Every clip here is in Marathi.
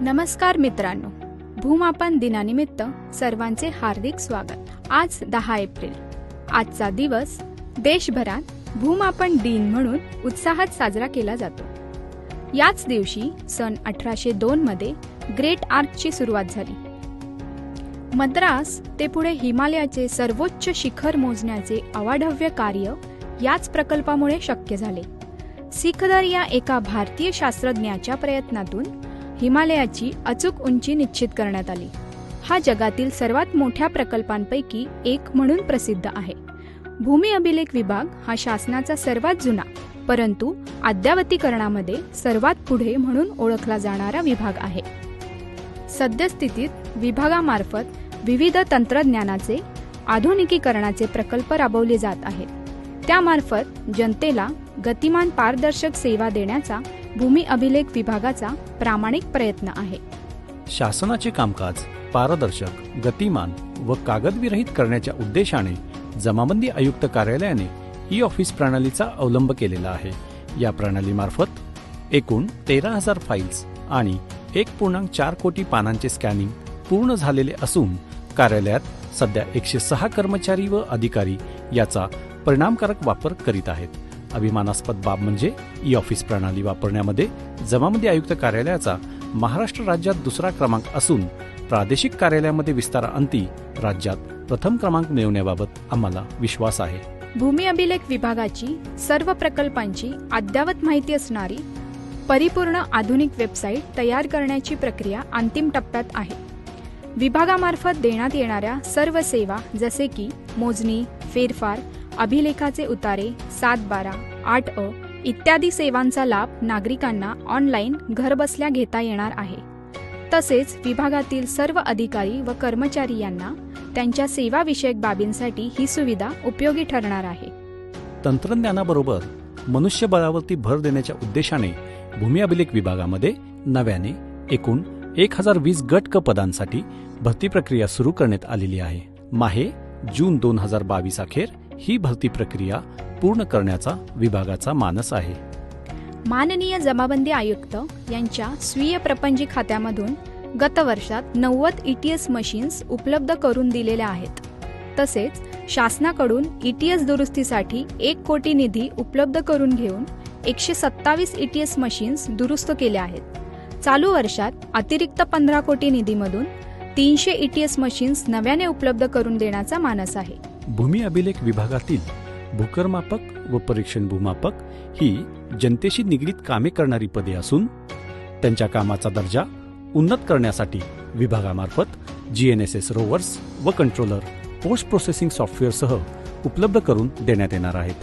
नमस्कार मित्रांनो. भूमापन दिनानिमित्त सर्वांचे हार्दिक स्वागत. आज दहा एप्रिल. आजचा दिवस देशभरात भूमापन दिन म्हणून उत्साहात साजरा केला जातो. याच दिवशी सन अठराशे दोन मध्ये ग्रेट आर्कची सुरुवात झाली. मद्रास ते पुढे हिमालयाचे सर्वोच्च शिखर मोजण्याचे अवाढव्य कार्य याच प्रकल्पामुळे शक्य झाले. सिखदर या एका भारतीय शास्त्रज्ञाच्या प्रयत्नातून हिमालयाची अचूक उंची निश्चित करण्यात आली. हा जगातील सर्वात मोठ्या प्रकल्पांपैकी एक म्हणून प्रसिद्ध आहे. भूमी अभिलेख विभाग हा शासनाचा सर्वात जुना परंतु अद्यावतीकरणामध्ये सर्वात पुढे म्हणून ओळखला जाणारा विभाग आहे. सद्यस्थितीत विभागामार्फत विविध तंत्रज्ञानाचे आधुनिकीकरणाचे प्रकल्प राबवले जात आहेत. त्यामार्फत जनतेला गतिमान पारदर्शक सेवा देण्याचा भूमी अभिलेख विभागाचा प्रामाणिक प्रयत्न आहे. शासनाचे कामकाज पारदर्शक गतिमान व कागदविरहित करण्याच्या उद्देशाने जमाबंदी आयुक्त कार्यालयाने ई ऑफिस प्रणालीचा अवलंब केलेला आहे. या प्रणालीमार्फत एकूण तेरा हजार फाईल्स आणि एक पूर्णांक चार कोटी पानांचे स्कॅनिंग पूर्ण झालेले असून कार्यालयात सध्या एकशे सहा कर्मचारी व अधिकारी याचा परिणामकारक वापर करीत आहेत. अभिमानास्पद बाब म्हणजे ई ऑफिस प्रणाली वापरण्यामध्ये जमाबंदी आयुक्त कार्यालयाचा महाराष्ट्र राज्यात दुसरा क्रमांक असून प्रादेशिक कार्यालयामध्ये विस्ताराअंती राज्यात प्रथम क्रमांक मिळवण्याबाबत आम्हाला विश्वास आहे. भूमी अभिलेख विभागाची सर्व प्रकल्पांची अद्ययावत माहिती असणारी परिपूर्ण आधुनिक वेबसाईट तयार करण्याची प्रक्रिया अंतिम टप्प्यात आहे. विभागामार्फत देण्यात येणाऱ्या सर्व सेवा जसे की मोजणी फेरफार अभिलेखाचे उतारे सात बारा आठ अ इत्यादी सेवांचा लाभ नागरिकांना ऑनलाईन घरबसल्या घेता येणार आहे. तसेच विभागातील सर्व अधिकारी व कर्मचारी यांना त्यांच्या सेवाविषयक बाबींसाठी ही सुविधा उपयोगी ठरणार आहे. तंत्रज्ञानाबरोबर मनुष्यबळावरती भर देण्याच्या उद्देशाने भूमी अभिलेख विभागामध्ये नव्याने एकूण एक हजार वीस गट क पदांसाठी भरती प्रक्रिया सुरू करण्यात आलेली आहे. माहे जून दोन हजार बावीस अखेर ही भरती प्रक्रिया पूर्ण करण्याचा विभागाचा मानस आहे. माननीय जमाबंदी आयुक्त यांच्या स्वीय प्रपंजी खात्यामधून गत वर्षात नव्वद एस मशीन्स उपलब्ध करून दिलेल्या आहेत. तसेच शासनाकडून ई टी एस दुरुस्तीसाठी एक कोटी निधी उपलब्ध करून घेऊन एकशे सत्तावीस ई टी एस मशीन्स दुरुस्त केल्या आहेत. चालू वर्षात अतिरिक्त पंधरा कोटी निधीमधून तीनशे ई टी एस मशीन्स नव्याने उपलब्ध करून देण्याचा मानस आहे. भूमी अभिलेख विभागातील भूकरमापक व परीक्षण भूमापक ही जनतेशी निगडीत कामे करणारी पदे असून त्यांच्या कामाचा दर्जा उन्नत करण्यासाठी विभागामार्फत G N S S rovers व कंट्रोलर पोस्ट प्रोसेसिंग सॉफ्टवेअरसह उपलब्ध करून देण्यात येणार आहेत.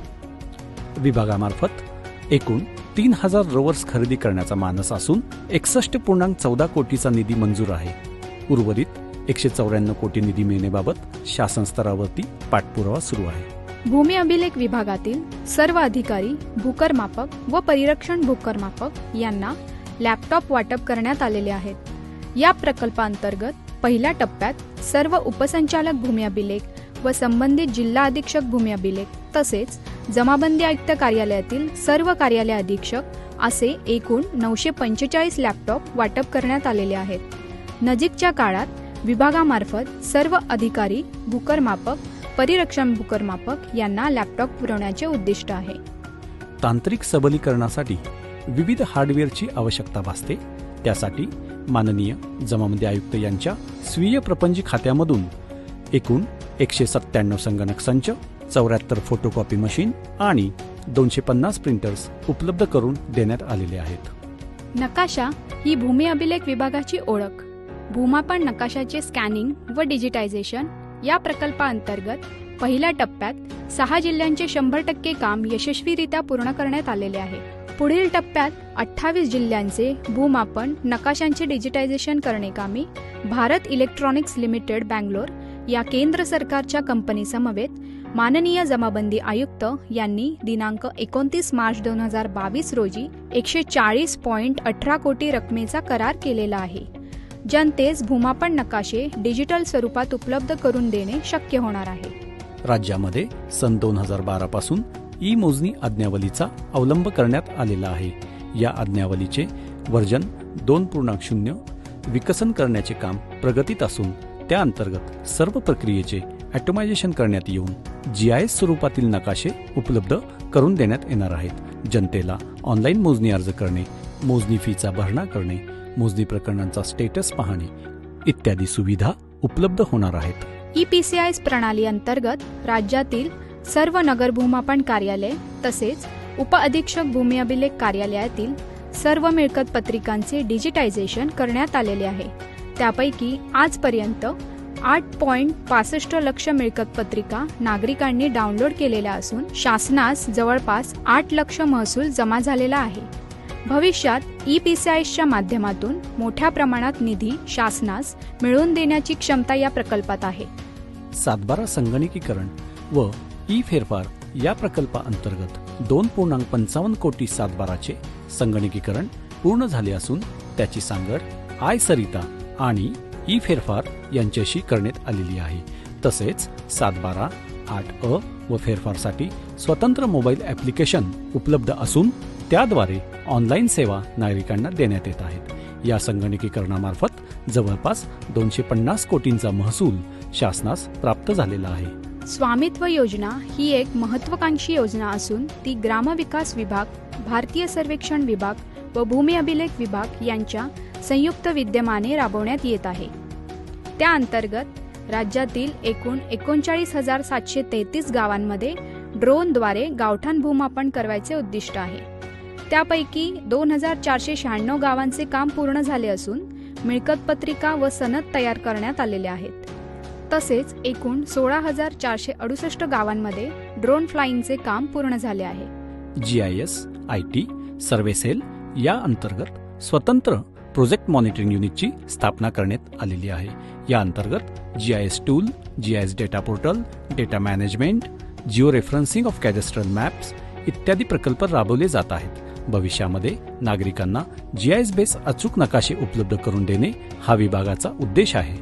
विभागामार्फत एकूण तीन हजार रोवर्स खरेदी करण्याचा मानस असून एकसष्ट पूर्णांक चौदा कोटीचा निधी मंजूर आहे. उर्वरित एकशे चौऱ्याण्णव कोटी निधी मिळण्याबाबत शासन स्तरावरती पाठपुरावा सुरू आहे. भूमी अभिलेख विभागातील सर्व अधिकारी भूकरमापक व परिरक्षण भूकरमापक यांना लॅपटॉप वाटप करण्यात आलेले आहेत. या प्रकल्पांतर्गत पहिल्या टप्प्यात सर्व उपसंचालक भूमी अभिलेख व संबंधित जिल्हा अधीक्षक भूमी अभिलेख तसेच जमाबंदी आयुक्त कार्यालयातील सर्व कार्यालय अधीक्षक असे एकूण नऊशे पंचेचाळीस लॅपटॉप वाटप करण्यात आलेले आहेत. नजीकच्या काळात विभागामार्फत सर्व अधिकारी भूकरमापक परिरक्षण भूकरमापक यांना लॅपटॉप पुरवण्याचे उद्दिष्ट आहे. तांत्रिक सबलीकरणासाठी विविध हार्डवेअरची आवश्यकता भासते. त्यासाठी माननीय जमाबंदी आयुक्त यांच्या स्वीय प्रपंजी खात्यामधून एकूण एकशे सत्त्याण्णव संगणक संच चौऱ्याहत्तर फोटोकॉपी मशीन आणि दोनशे पन्नास प्रिंटर्स उपलब्ध करून देण्यात आलेले आहेत. नकाशा ही भूमी अभिलेख विभागाची ओळख. भूमापन नकाशाचे स्कॅनिंग व डिजिटायझेशन या प्रकल्पाअंतर्गत पहिल्या टप्प्यात सहा जिल्ह्यांचे शंभर टक्के काम यशस्वीरित्या पूर्ण करण्यात आलेले आहे. पुढील टप्प्यात अठ्ठावीस जिल्ह्यांचे भूमापन नकाशांचे डिजिटायझेशन करणे कामी भारत इलेक्ट्रॉनिक्स लिमिटेड बँगलोर या केंद्र सरकारच्या कंपनीसमवेत माननीय जमाबंदी आयुक्त यांनी दिनांक एकोणतीस मार्च दोन हजार बावीस रोजी एकशे चाळीस पॉईंट अठरा कोटी रकमेचा करार केलेला आहे. जनतेस भूमापण नकाशे डिजिटल स्वरूपात उपलब्ध करून देणे शक्य होणार आहे. राज्यामध्ये सन दोन हजार बारा पासून ई मोजणी आज्ञावलीचा अवलंब करण्यात आलेला आहे. या आज्ञावलीचे वर्जन दोन पूर्णांक शून्य विकसन करण्याचे काम प्रगतीत असून त्या अंतर्गत सर्व प्रक्रियेचे ॲटोमायझेशन करण्यात येऊन जी आय एस स्वरूपातील नकाशे उपलब्ध करून देण्यात येणार आहेत. जनतेला ऑनलाईन मोजणी अर्ज करणे मोजणी फीचा भरणा करणे मोजणी प्रकरणांचा स्टेटस पाहणे इत्यादी सुविधा उपलब्ध होणार आहेत. ई पी सी आय प्रणाली अंतर्गत राज्यातील सर्व नगर भूमापन कार्यालय तसेच उपअधीक्षक भूमी अभिलेख कार्यालयातील सर्व मिळकत पत्रिकांचे डिजिटायझेशन करण्यात आलेले आहे. त्यापैकी आजपर्यंत आठ पॉईंट पासष्ट लक्ष मिळकत पत्रिका नागरिकांनी डाउनलोड केलेल्या असून शासनास जवळपास आठ लक्ष महसूल जमा झालेला आहे. भविष्यात ई पी सी आयच्या माध्यमातून मोठ्या प्रमाणात निधी शासनास मिळवून देण्याची क्षमता या प्रकल्पात आहे. सातबारा संगणकीकरण व ई फेरफार या प्रकल्पाअंतर्गत दोन पूर्णांक पंचावन्न कोटी सातबाराचे संगणकीकरण पूर्ण झाले असून त्याची सांगड आय सरिता आणि ई फेरफार यांच्याशी करण्यात आलेली आहे. तसेच सातबारा आठ अ व फेरफारसाठी स्वतंत्र मोबाईल ॲप्लिकेशन उपलब्ध असून त्याद्वारे ऑनलाईन सेवा नागरिकांना देण्यात येत आहेत. या संगणकीकरणामार्फत जवळपास दोनशे पन्नास कोटींचा महसूल शासनास प्राप्त झालेला आहे. स्वामित्व योजना ही एक महत्वाकांक्षी योजना असून ती ग्रामविकास विभाग भारतीय सर्वेक्षण विभाग व भूमी अभिलेख विभाग यांच्या संयुक्त विद्यमाने राबवण्यात येत आहे. त्या अंतर्गत राज्यातील एकूण एकोणचाळीस हजार सातशे तेहतीस गावांमध्ये ड्रोनद्वारे गावठाण भूमापन करवायचे उद्दिष्ट आहे. त्यापैकी दोन हजार चारशे शहाण्णव गावांचे काम पूर्ण झाले असून मिळकत पत्रिका व सनद तयार करण्यात आलेले आहेत. तसेच एकूण सोळा हजार चारशे अडुसष्ट गावांमध्ये ड्रोन फ्लाईंगचे काम पूर्ण झाले आहे. G I S I T सर्वेसेल या अंतर्गत स्वतंत्र प्रोजेक्ट मॉनिटरिंग युनिटची स्थापना करण्यात आलेली आहे. या अंतर्गत G I S tool G I S data portal data management geo referencing of cadastral maps इत्यादी प्रकल्प राबवले जात आहेत. भविष्यामध्ये नागरिकांना जी आय एस बेस अचूक नकाशे उपलब्ध करून देणे हा विभागाचा उद्देश आहे.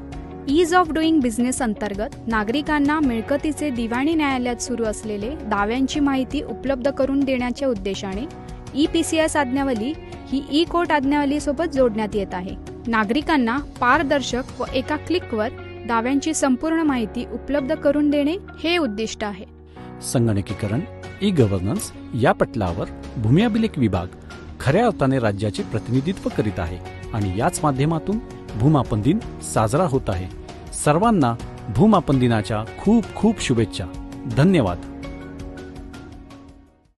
ईज ऑफ डुईंग बिझनेस अंतर्गत नागरिकांना मिळकतीचे दिवाणी न्यायालयात सुरू असलेले दाव्यांची माहिती उपलब्ध करून देण्याच्या उद्देशाने ई पी सी एस आज्ञावली ही ई कोर्ट आज्ञावलीसोबत जोडण्यात येत आहे. नागरिकांना पारदर्शक व एका क्लिकवर दाव्यांची संपूर्ण माहिती उपलब्ध करून देणे हे उद्दिष्ट आहे. संगणकीकरण ई गव्हर्नन्स या पटलावर भूमी अभिलेख विभाग खऱ्या अर्थाने राज्याचे प्रतिनिधित्व करीत आहे आणि याच माध्यमातून भूमापन दिन साजरा होत आहे. सर्वांना भूमापन दिनाच्या खूप खूप शुभेच्छा. धन्यवाद.